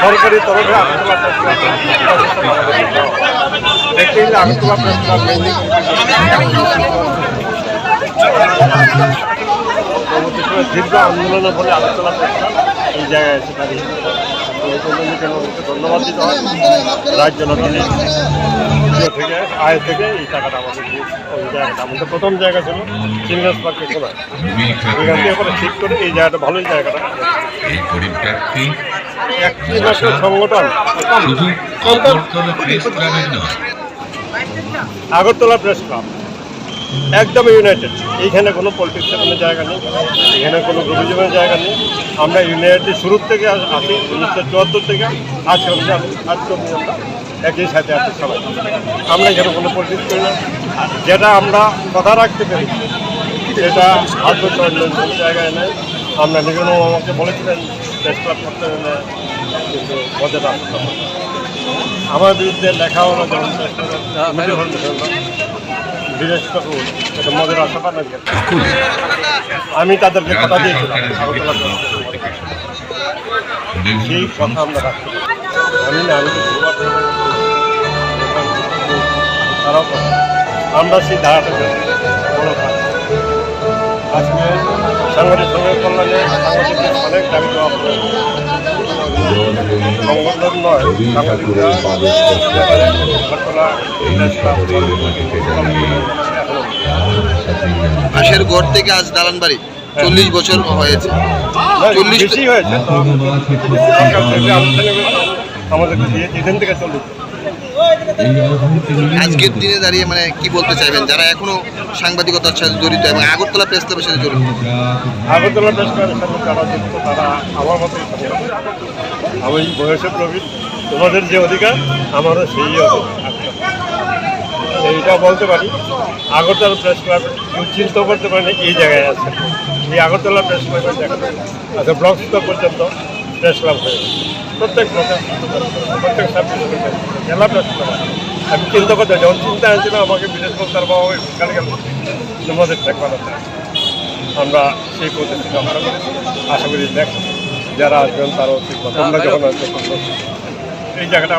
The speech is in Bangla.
সরকারি তরফে দেখতে আগরতলা প্রেস ক্লাব দীর্ঘ আন্দোলনের ফলে আগরতলা প্রেস এই জায়গায় এসে দাঁড়িয়ে। ধন্যবাদ দিতে হয়। রাজ্য ইয়ে থেকে, আয় থেকে এই টাকাটা আমাদের আমাদের প্রথম জায়গা ছিল চিলড্রেন্স পার্কের সময় এখান থেকে ঠিক করে এই জায়গাটা ভালোই জায়গাটা। এই গরিব ব্যক্তি সংগঠন। শুধু আগরতলা প্রেস ক্লাবের নয়। Agartala press club. একদম ইউনাইটেড এইখানে কোনো পলিটিক্সের কোনো জায়গা নেই। এখানে কোনো গ্রুপিজমের জায়গা নেই। আমরা ইউনাইটেড শুরুর থেকে আস- উনিশশো চুয়াত্তর থেকে। আজ অবধি আছি আজ অবধি আমরা একই সাথে আছি সবাই। আমরা এখানে কোনো পলিটিক্স করি না। যেটা আমরা কথা রাখতে পারি সেটা ধরতে জায়গায় নেই। আমরা নিজেরও আমাকে বলেছিলেন প্রেস ক্লাব করতে হলে কিন্তু হবে। আমার বিরুদ্ধে লেখা হলো যেমন সকলে আমি তাদেরকে কথা দিয়েছিলাম সেই কথা আমরা রাখতে আমি না আমি তো তারাও আমরা সেই ধারাটা আজকে সাংবাদিক সঙ্গে কল্যাণে সাংবাদিকদের অনেক দাবি দেওয়া হবে। সংগঠন নয় সাংবাদিকরা আগরতলা প্রেস ঘর থেকে আজ দালান বাড়ি চল্লিশ বছর হয়েছে। চল্লিশ হয়েছে। আমাদেরকে দিয়ে থেকে চল্লিশ আজকের দিনে দাঁড়িয়ে মানে কি বলতে চাইবেন? যারা এখনও সাংবাদিকতার সাথে জড়িত এবং আগরতলা প্রেস ক্লাবের সাথে জড়িত। আগরতলা প্রেস ক্লাবের সাথে যারা তারা আমার আমি বয়সে প্রবীণ। তোমাদের যে অধিকার আমারও সেই অধিকার। এইটা বলতে পারি আগরতলা প্রেস ক্লাব কেউ চিন্তা করতে পারে না এই জায়গায় আছে। এই আগরতলা প্রেস ক্লাবের দেখা আচ্ছা ব্লক স্তর পর্যন্ত। প্রেস ক্লাব হয়ে প্রত্যেক প্রত্যেক সাব ডিভিশনে জেলা প্রেস ক্লাব আমি চিন্তা করতে যখন চিন্তা হয়েছিল আমাকে পারব কালে গেল। তোমাদের দেখবার আমরা সেই প্রতিশ্রুতি আমরা আশা করি দেখ যারা আসবেন তারাও ঠিক আমরা যখন এই জায়গাটা